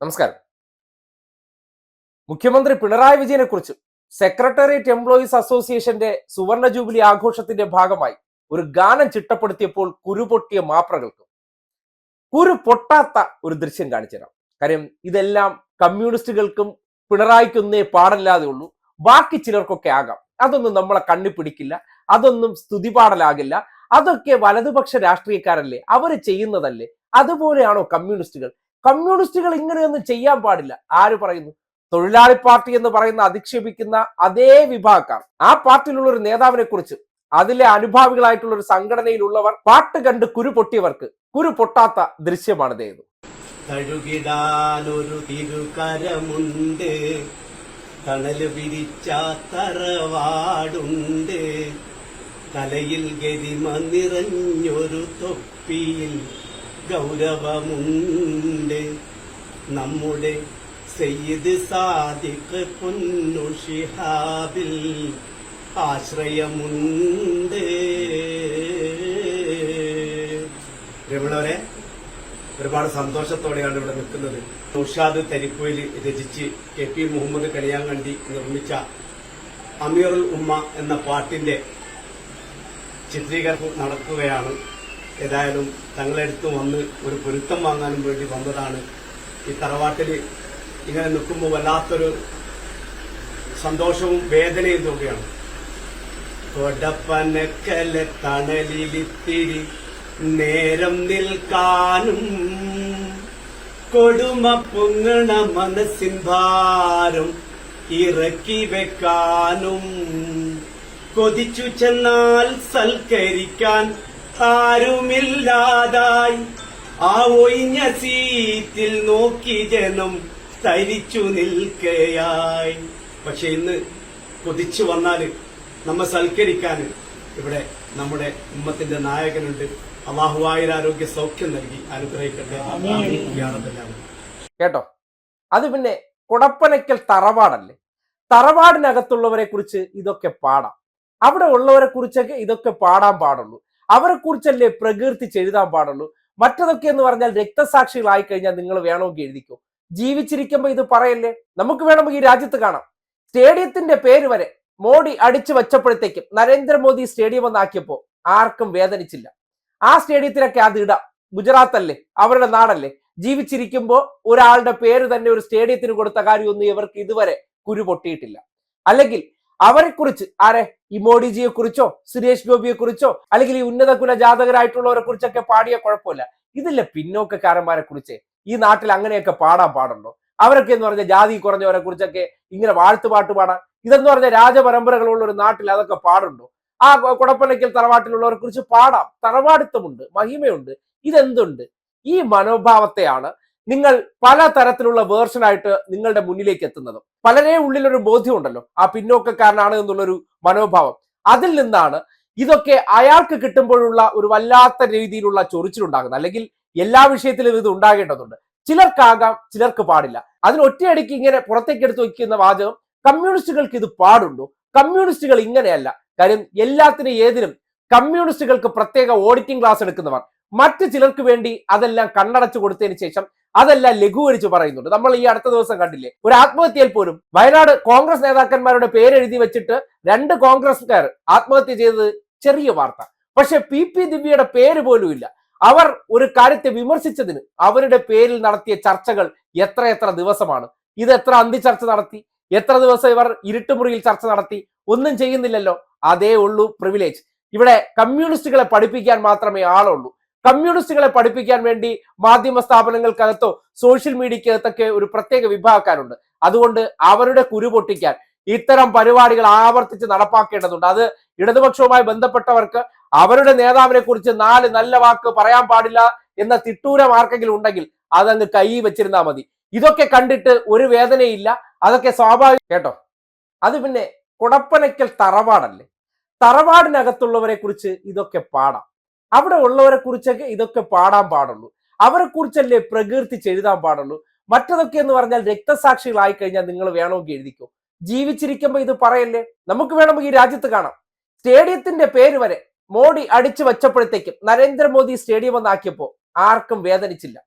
നമസ്കാരം. മുഖ്യമന്ത്രി പിണറായി വിജയനെ കുറിച്ച് സെക്രട്ടേറിയറ്റ് എംപ്ലോയീസ് അസോസിയേഷന്റെ സുവർണ ജൂബിലി ആഘോഷത്തിന്റെ ഭാഗമായി ഒരു ഗാനം ചിട്ടപ്പെടുത്തിയപ്പോൾ കുരുപൊട്ടിയ മാപ്രകൾക്ക് കുരു പൊട്ടാത്ത ഒരു ദൃശ്യം കാണിച്ചുതരാം കാര്യം ഇതെല്ലാം കമ്മ്യൂണിസ്റ്റുകൾക്കും പിണറായിക്കൊന്നേ പാടില്ലാതെ ഉള്ളൂ. ബാക്കി ചിലർക്കൊക്കെ ആകാം. അതൊന്നും നമ്മളെ കണ്ണി പിടിക്കില്ല. അതൊന്നും സ്തുതിപാടലാകില്ല. അതൊക്കെ വലതുപക്ഷ രാഷ്ട്രീയക്കാരല്ലേ? അവർ ചെയ്യുന്നതല്ലേ? അതുപോലെയാണോ കമ്മ്യൂണിസ്റ്റുകൾ? കമ്മ്യൂണിസ്റ്റുകൾ ഇങ്ങനെയൊന്നും ചെയ്യാൻ പാടില്ല. ആര് പറയുന്നു? തൊഴിലാളി പാർട്ടി എന്ന് പറയുന്ന അധിക്ഷേപിക്കുന്ന അതേ വിഭാഗക്കാർ. ആ പാർട്ടിയിലുള്ള ഒരു നേതാവിനെ കുറിച്ച് അതിലെ അനുഭാവികളായിട്ടുള്ള ഒരു സംഘടനയിലുള്ളവർ പാട്ട് കണ്ട് കുരു പൊട്ടിയവർക്ക് കുരു പൊട്ടാത്ത ദൃശ്യമാണിതേത് കഴുകിടാനൊരു തിരുകരമുണ്ട് തലയിൽ ഗരിമ നിറഞ്ഞൊരു തൊപ്പിയിൽ ഗൗരവമുണ്ട്. നമ്മുടെ സെയ്ദ് സാദിഖ് പൊന്നു ഷിഹാബിൽ ആശ്രയമുണ്ട്. രമണവരെ ഒരുപാട് സന്തോഷത്തോടെയാണ് ഇവിടെ നിൽക്കുന്നത്. ഉഷാദ് തരിപ്പൂയിൽ രചിച്ച് കെ പി മുഹമ്മദ് കലിയാങ്കണ്ടി നിർമ്മിച്ച അമീറുൽ ഉമ്മ എന്ന പാട്ടിന്റെ ചിത്രീകരണം നടക്കുകയാണ്. ഏതായാലും തങ്ങളെടുത്ത് വന്ന് ഒരു പൊരുത്തം വാങ്ങാനും വേണ്ടി വന്നതാണ്. ഈ തറവാട്ടിൽ ഇങ്ങനെ നിൽക്കുമ്പോൾ വല്ലാത്തൊരു സന്തോഷവും വേദനയും തോന്നുകയാണ് തൊടപ്പനക്കലെ തണലിലിത്തിരി നേരം നിൽക്കാനും കൊടുമ പൊങ്ങണ മനസ്സിൻ ഭാരം ഇറക്കി വെക്കാനും കൊതിച്ചു ചെന്നാൽ സൽക്കരിക്കാൻ ആരുമില്ലാതായി ആ ഒഴിഞ്ഞ സീറ്റിൽ നോക്കി ജനം തരിച്ചു നിൽക്കയായി. പക്ഷെ ഇന്ന് കൊതിച്ചു വന്നാൽ നമ്മെ സൽക്കരിക്കാൻ ഇവിടെ നമ്മുടെ ഉമ്മത്തിന്റെ നായകനുണ്ട്. അള്ളാഹുവായ ആരോഗ്യ സൗഖ്യം നൽകി അനുഗ്രഹിക്കട്ടെ. കേട്ടോ? അത് പിന്നെ കുടപ്പനയ്ക്കൽ തറവാടല്ലേ? തറവാടിനകത്തുള്ളവരെ കുറിച്ച് ഇതൊക്കെ പാടാം. അവിടെ ഉള്ളവരെ കുറിച്ചൊക്കെ ഇതൊക്കെ പാടാൻ പാടുള്ളൂ. അവരെ കുറിച്ചല്ലേ പ്രകീർത്തിച്ച് എഴുതാൻ പാടുള്ളൂ? മറ്റതൊക്കെ എന്ന് പറഞ്ഞാൽ രക്തസാക്ഷികളായി കഴിഞ്ഞാൽ നിങ്ങൾ വേണമെങ്കിൽ എഴുതിക്കോ. ജീവിച്ചിരിക്കുമ്പോൾ ഇത് പറയല്ലേ? നമുക്ക് വേണമെങ്കിൽ ഈ രാജ്യത്ത് കാണാം. സ്റ്റേഡിയത്തിന്റെ പേര് വരെ മോഡി അടിച്ചു വെച്ചപ്പോഴത്തേക്കും നരേന്ദ്രമോദി സ്റ്റേഡിയം എന്നാക്കിയപ്പോ ആർക്കും വേദനിച്ചില്ല. ആ സ്റ്റേഡിയത്തിലൊക്കെ അത് ഇടാം. ഗുജറാത്ത് അല്ലേ? അവരുടെ നാടല്ലേ? ജീവിച്ചിരിക്കുമ്പോൾ ഒരാളുടെ പേര് തന്നെ ഒരു സ്റ്റേഡിയത്തിന് കൊടുത്ത കാര്യമൊന്നും ഇവർക്ക് ഇതുവരെ കുരു പൊട്ടിയിട്ടില്ല. അല്ലെങ്കിൽ അവരെ കുറിച്ച് ആരെ? ഈ മോഡിജിയെ കുറിച്ചോ സുരേഷ് ഗോപിയെ കുറിച്ചോ അല്ലെങ്കിൽ ഈ ഉന്നത കുല ജാതകരായിട്ടുള്ളവരെ കുറിച്ചൊക്കെ പാടിയ കുഴപ്പമില്ല. ഇതില്ല പിന്നോക്കക്കാരന്മാരെ കുറിച്ച് ഈ നാട്ടിൽ അങ്ങനെയൊക്കെ പാടാൻ പാടുണ്ടോ? അവരൊക്കെ എന്ന് പറഞ്ഞ ജാതി കുറഞ്ഞവരെ കുറിച്ചൊക്കെ ഇങ്ങനെ വാഴ്ത്തുപാട്ട് പാടാൻ ഇതെന്ന് പറഞ്ഞ രാജപരമ്പരകളുള്ള ഒരു നാട്ടിൽ അതൊക്കെ പാടുണ്ടോ? ആ കുടപ്പനയ്ക്കൽ തറവാട്ടിലുള്ളവരെ കുറിച്ച് പാടാം. തറവാടിത്തമുണ്ട് മഹിമയുണ്ട് ഇതെന്തുണ്ട്? ഈ മനോഭാവത്തെയാണ് നിങ്ങൾ പല തരത്തിലുള്ള വേർഷനായിട്ട് നിങ്ങളുടെ മുന്നിലേക്ക് എത്തുന്നത്. പലരെ ഉള്ളിലൊരു ബോധ്യമുണ്ടല്ലോ. ആ പിന്നോക്കക്കാരനാണ് എന്നുള്ളൊരു മനോഭാവം. അതിൽ നിന്നാണ് ഇതൊക്കെ അയാൾക്ക് കിട്ടുമ്പോഴുള്ള ഒരു വല്ലാത്ത രീതിയിലുള്ള ചൊറിച്ചിലുണ്ടാകുന്നത്. അല്ലെങ്കിൽ എല്ലാ വിഷയത്തിലും ഇത് ഉണ്ടാകേണ്ടതുണ്ട്. ചിലർക്കാകാം ചിലർക്ക് പാടില്ല. അതിന് ഒറ്റയടിക്ക് ഇങ്ങനെ പുറത്തേക്ക് എടുത്ത് വയ്ക്കുന്ന വാചകം കമ്മ്യൂണിസ്റ്റുകൾക്ക് ഇത് പാടുണ്ടോ? കമ്മ്യൂണിസ്റ്റുകൾ ഇങ്ങനെയല്ല. കാര്യം എല്ലാത്തിനും ഏതിനും കമ്മ്യൂണിസ്റ്റുകൾക്ക് പ്രത്യേക ഓഡിറ്റിംഗ് ക്ലാസ് എടുക്കുന്നവർ. മറ്റ് ചിലർക്ക് വേണ്ടി അതെല്ലാം കണ്ണടച്ചു കൊടുത്തതിന് ശേഷം അതെല്ലാം ലഘൂകരിച്ച് പറയുന്നുണ്ട്. നമ്മൾ ഈ അടുത്ത ദിവസം കണ്ടില്ലേ? ഒരു ആത്മഹത്യയിൽ പോലും വയനാട് കോൺഗ്രസ് നേതാക്കന്മാരുടെ പേരെഴുതി വെച്ചിട്ട് രണ്ട് കോൺഗ്രസ്കാർ ആത്മഹത്യ ചെയ്തത് ചെറിയ വാർത്ത. പക്ഷെ പി പി ദിവ്യയുടെ പേര് പോലും ഇല്ല. അവർ ഒരു കാര്യത്തെ വിമർശിച്ചതിന് അവരുടെ പേരിൽ നടത്തിയ ചർച്ചകൾ എത്ര എത്ര ദിവസമാണ്. ഇത് എത്ര അന്തിചർച്ച നടത്തി? എത്ര ദിവസം ഇവർ ഇരുട്ടുമുറിയിൽ ചർച്ച നടത്തി? ഒന്നും ചെയ്യുന്നില്ലല്ലോ. അതേ ഉള്ളൂ പ്രിവിലേജ് ഇവിടെ കമ്മ്യൂണിസ്റ്റുകളെ പഠിപ്പിക്കാൻ മാത്രമേ ആളുള്ളൂ. കമ്മ്യൂണിസ്റ്റുകളെ പഠിപ്പിക്കാൻ വേണ്ടി മാധ്യമ സ്ഥാപനങ്ങൾക്കകത്തോ സോഷ്യൽ മീഡിയക്കകത്തൊക്കെ ഒരു പ്രത്യേക വിഭാഗക്കാരുണ്ട്. അതുകൊണ്ട് അവരുടെ കുരു പൊട്ടിക്കാൻ ഇത്തരം പരിപാടികൾ ആവർത്തിച്ച് നടപ്പാക്കേണ്ടതുണ്ട്. അത് ഇടതുപക്ഷവുമായി ബന്ധപ്പെട്ടവർക്ക് അവരുടെ നേതാവിനെ കുറിച്ച് നാല് നല്ല വാക്ക് പറയാൻ പാടില്ല എന്ന തിട്ടൂരം ആർക്കെങ്കിലും ഉണ്ടെങ്കിൽ അതങ്ങ് കൈ വെച്ചിരുന്നാൽ മതി. ഇതൊക്കെ കണ്ടിട്ട് ഒരു വേദനയില്ല. അതൊക്കെ സ്വാഭാവിക. കേട്ടോ? അത് പിന്നെ കുടപ്പനയ്ക്കൽ തറവാടല്ലേ? തറവാടിനകത്തുള്ളവരെ കുറിച്ച് ഇതൊക്കെ പാടാം. അവിടെ ഉള്ളവരെ കുറിച്ചൊക്കെ ഇതൊക്കെ പാടാൻ പാടുള്ളൂ. അവരെ കുറിച്ചല്ലേ പ്രകീർത്തിച്ച് എഴുതാൻ പാടുള്ളൂ. മറ്റതൊക്കെ എന്ന് പറഞ്ഞാൽ രക്തസാക്ഷികളായി കഴിഞ്ഞാൽ നിങ്ങൾ വേണമെങ്കിൽ എഴുതിക്കോ. ജീവിച്ചിരിക്കുമ്പോൾ ഇത് പറയല്ലേ? നമുക്ക് വേണമെങ്കിൽ ഈ രാജ്യത്ത് കാണാം. സ്റ്റേഡിയത്തിന്റെ പേര് വരെ മോഡി അടിച്ചു വച്ചപ്പോഴത്തേക്കും നരേന്ദ്രമോദി സ്റ്റേഡിയം എന്നാക്കിയപ്പോ ആർക്കും വേദനിച്ചില്ല.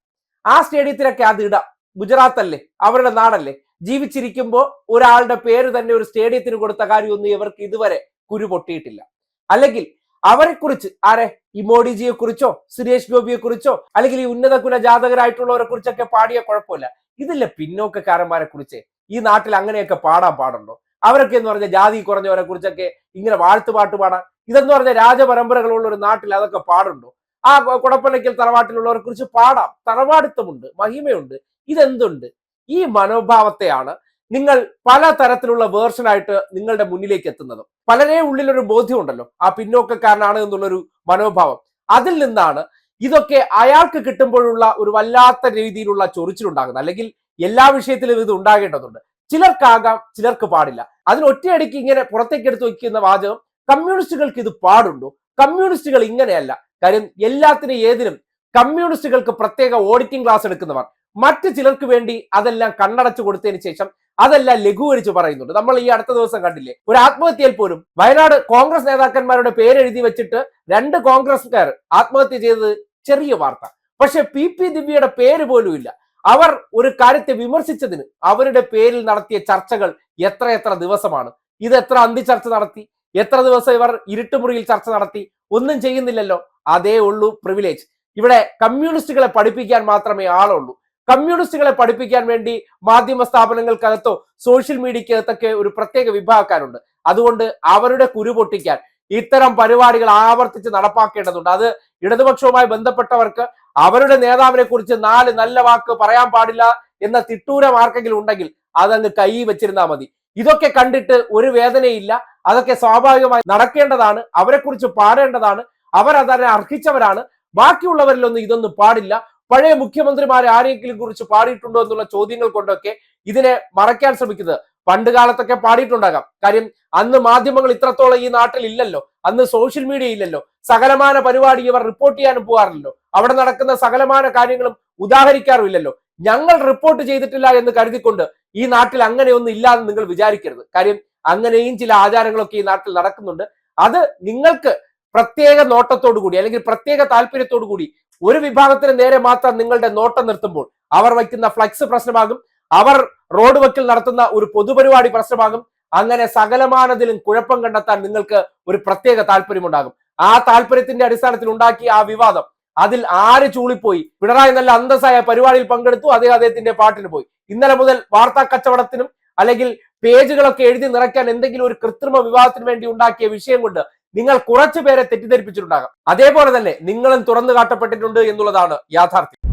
ആ സ്റ്റേഡിയത്തിലൊക്കെ അത് ഇടാം. ഗുജറാത്ത് അല്ലേ? അവരുടെ നാടല്ലേ? ജീവിച്ചിരിക്കുമ്പോൾ ഒരാളുടെ പേര് തന്നെ ഒരു സ്റ്റേഡിയത്തിന് കൊടുത്ത കാര്യമൊന്നും ഇവർക്ക് ഇതുവരെ കുരു പൊട്ടിയിട്ടില്ല. അല്ലെങ്കിൽ അവരെ കുറിച്ച് ആരെ? ഇമോഡിജിയെ കുറിച്ചോ സുരേഷ് ഗോപിയെ കുറിച്ചോ അല്ലെങ്കിൽ ഈ ഉന്നത കുല ജാതകരായിട്ടുള്ളവരെ കുറിച്ചൊക്കെ പാടിയ കുഴപ്പമില്ല. ഇതില്ല പിന്നോക്കക്കാരന്മാരെ കുറിച്ച് ഈ നാട്ടിൽ അങ്ങനെയൊക്കെ പാടാൻ പാടുണ്ടോ? അവരൊക്കെ എന്ന് പറഞ്ഞ ജാതി കുറഞ്ഞവരെ കുറിച്ചൊക്കെ ഇങ്ങനെ വാഴ്ത്തുപാട്ട് പാടാൻ ഇതെന്ന് പറഞ്ഞ രാജപരമ്പരകളുള്ള ഒരു നാട്ടിൽ അതൊക്കെ പാടുണ്ടോ? ആ കുടപ്പനയ്ക്കൽ തറവാട്ടിലുള്ളവരെ കുറിച്ച് പാടാം. തറവാടിത്തമുണ്ട് മഹിമയുണ്ട് ഇതെന്തുണ്ട്? ഈ മനോഭാവത്തെയാണ് നിങ്ങൾ പല തരത്തിലുള്ള വേർഷനായിട്ട് നിങ്ങളുടെ മുന്നിലേക്ക് എത്തുന്നത്. പലരെ ഉള്ളിലൊരു ബോധ്യമുണ്ടല്ലോ. ആ പിന്നോക്കക്കാരനാണ് എന്നുള്ളൊരു മനോഭാവം. അതിൽ നിന്നാണ് ഇതൊക്കെ അയാൾക്ക് കിട്ടുമ്പോഴുള്ള ഒരു വല്ലാത്ത രീതിയിലുള്ള ചൊറിച്ചിലുണ്ടാകുന്നത്. അല്ലെങ്കിൽ എല്ലാ വിഷയത്തിലും ഇത് ഉണ്ടാകേണ്ടതുണ്ട്. ചിലർക്കാകാം ചിലർക്ക് പാടില്ല. അതിന് ഒറ്റയടിക്ക് ഇങ്ങനെ പുറത്തേക്ക് എടുത്ത് വയ്ക്കുന്ന വാചകം കമ്മ്യൂണിസ്റ്റുകൾക്ക് ഇത് പാടുണ്ടോ? കമ്മ്യൂണിസ്റ്റുകൾ ഇങ്ങനെയല്ല. കാര്യം എല്ലാത്തിനും ഏതിനും കമ്മ്യൂണിസ്റ്റുകൾക്ക് പ്രത്യേക ഓഡിറ്റിംഗ് ക്ലാസ് എടുക്കുന്നവർ. മറ്റ് ചിലർക്ക് വേണ്ടി അതെല്ലാം കണ്ണടച്ചു കൊടുത്തതിന് ശേഷം അതെല്ലാം ലഘൂകരിച്ച് പറയുന്നുണ്ട്. നമ്മൾ ഈ അടുത്ത ദിവസം കണ്ടില്ലേ? ഒരു ആത്മഹത്യയിൽ പോലും വയനാട് കോൺഗ്രസ് നേതാക്കന്മാരുടെ പേരെഴുതി വെച്ചിട്ട് രണ്ട് കോൺഗ്രസ്കാർ ആത്മഹത്യ ചെയ്തത് ചെറിയ വാർത്ത. പക്ഷെ പി പി ദിവ്യയുടെ പേര് പോലും ഇല്ല. അവർ ഒരു കാര്യത്തെ വിമർശിച്ചതിന് അവരുടെ പേരിൽ നടത്തിയ ചർച്ചകൾ എത്ര എത്ര ദിവസമാണ്. ഇത് എത്ര അന്തിചർച്ച നടത്തി? എത്ര ദിവസം ഇവർ ഇരുട്ടുമുറിയിൽ ചർച്ച നടത്തി? ഒന്നും ചെയ്യുന്നില്ലല്ലോ. അതേ ഉള്ളൂ പ്രിവിലേജ് ഇവിടെ കമ്മ്യൂണിസ്റ്റുകളെ പഠിപ്പിക്കാൻ മാത്രമേ ആളുള്ളൂ. കമ്മ്യൂണിസ്റ്റുകളെ പഠിപ്പിക്കാൻ വേണ്ടി മാധ്യമ സ്ഥാപനങ്ങൾക്കകത്തോ സോഷ്യൽ മീഡിയക്കകത്തൊക്കെ ഒരു പ്രത്യേക വിഭാഗക്കാരുണ്ട്. അതുകൊണ്ട് അവരുടെ കുരു പൊട്ടിക്കാൻ ഇത്തരം പരിപാടികൾ ആവർത്തിച്ച് നടപ്പാക്കേണ്ടതുണ്ട്. അത് ഇടതുപക്ഷവുമായി ബന്ധപ്പെട്ടവർക്ക് അവരുടെ നേതാവിനെ കുറിച്ച് നാല് നല്ല വാക്ക് പറയാൻ പാടില്ല എന്ന തിട്ടൂരം ആർക്കെങ്കിലും ഉണ്ടെങ്കിൽ അതങ്ങ് കൈ വെച്ചിരുന്നാൽ മതി. ഇതൊക്കെ കണ്ടിട്ട് ഒരു വേദനയില്ല. അതൊക്കെ സ്വാഭാവികമായി നടക്കേണ്ടതാണ്. അവരെക്കുറിച്ച് പാടേണ്ടതാണ്. അവർ അതന്നെ അർഹിച്ചവരാണ്. ബാക്കിയുള്ളവരിലൊന്നും ഇതൊന്നും പാടില്ല. പഴയ മുഖ്യമന്ത്രിമാരെ ആരെങ്കിലും കുറിച്ച് പാടിയിട്ടുണ്ടോ എന്നുള്ള ചോദ്യങ്ങൾ കൊണ്ടൊക്കെ ഇതിനെ മറയ്ക്കാൻ ശ്രമിക്കുന്നത്. പണ്ട് കാലത്തൊക്കെ പാടിയിട്ടുണ്ടാകാം. കാര്യം അന്ന് മാധ്യമങ്ങൾ ഇത്രത്തോളം ഈ നാട്ടിൽ ഇല്ലല്ലോ. അന്ന് സോഷ്യൽ മീഡിയ ഇല്ലല്ലോ. സകലമാന പരിപാടി ഇവർ റിപ്പോർട്ട് ചെയ്യാനും പോകാറില്ലല്ലോ. അവിടെ നടക്കുന്ന സകലമാന കാര്യങ്ങളും ഉദാഹരിക്കാറുമില്ലല്ലോ ഞങ്ങൾ റിപ്പോർട്ട് ചെയ്തിട്ടില്ല എന്ന് കരുതിക്കൊണ്ട് ഈ നാട്ടിൽ അങ്ങനെയൊന്നും ഇല്ലാന്ന് നിങ്ങൾ വിചാരിക്കരുത്. കാര്യം അങ്ങനെയും ചില ആചാരങ്ങളൊക്കെ ഈ നാട്ടിൽ നടക്കുന്നുണ്ട്. അത് നിങ്ങൾക്ക് പ്രത്യേക നോട്ടത്തോടു കൂടി അല്ലെങ്കിൽ പ്രത്യേക താല്പര്യത്തോടു കൂടി ഒരു വിഭാഗത്തിന് നേരെ മാത്രം നിങ്ങളുടെ നോട്ടം നിർത്തുമ്പോൾ അവർ വയ്ക്കുന്ന ഫ്ലക്സ് പ്രശ്നമാകും. അവർ റോഡ് വക്കിൽ നടത്തുന്ന ഒരു പൊതുപരിപാടി പ്രശ്നമാകും. അങ്ങനെ സകലമാനതിലും കുഴപ്പം കണ്ടെത്താൻ നിങ്ങൾക്ക് ഒരു പ്രത്യേക താല്പര്യമുണ്ടാകും. ആ താല്പര്യത്തിന്റെ അടിസ്ഥാനത്തിൽ ഉണ്ടാക്കിയ ആ വിവാദം അതിൽ ആര് ചൂളിപ്പോയി? പിണറായി നല്ല അന്തസ്സായ പരിപാടിയിൽ പങ്കെടുത്തു അദ്ദേഹം അദ്ദേഹത്തിന്റെ പാട്ടിന് പോയി. ഇന്നലെ മുതൽ വാർത്താ കച്ചവടത്തിനും അല്ലെങ്കിൽ പേജുകളൊക്കെ എഴുതി നിറയ്ക്കാൻ എന്തെങ്കിലും ഒരു കൃത്രിമ വിവാദത്തിന് വേണ്ടി ഉണ്ടാക്കിയ വിഷയം കൊണ്ട് നിങ്ങൾ കുറച്ചു പേരെ തെറ്റിദ്ധരിപ്പിച്ചിട്ടുണ്ടാകാം. അതേപോലെ തന്നെ നിങ്ങളും തുറന്നു കാട്ടപ്പെട്ടിട്ടുണ്ട് എന്നുള്ളതാണ് യാഥാർത്ഥ്യം.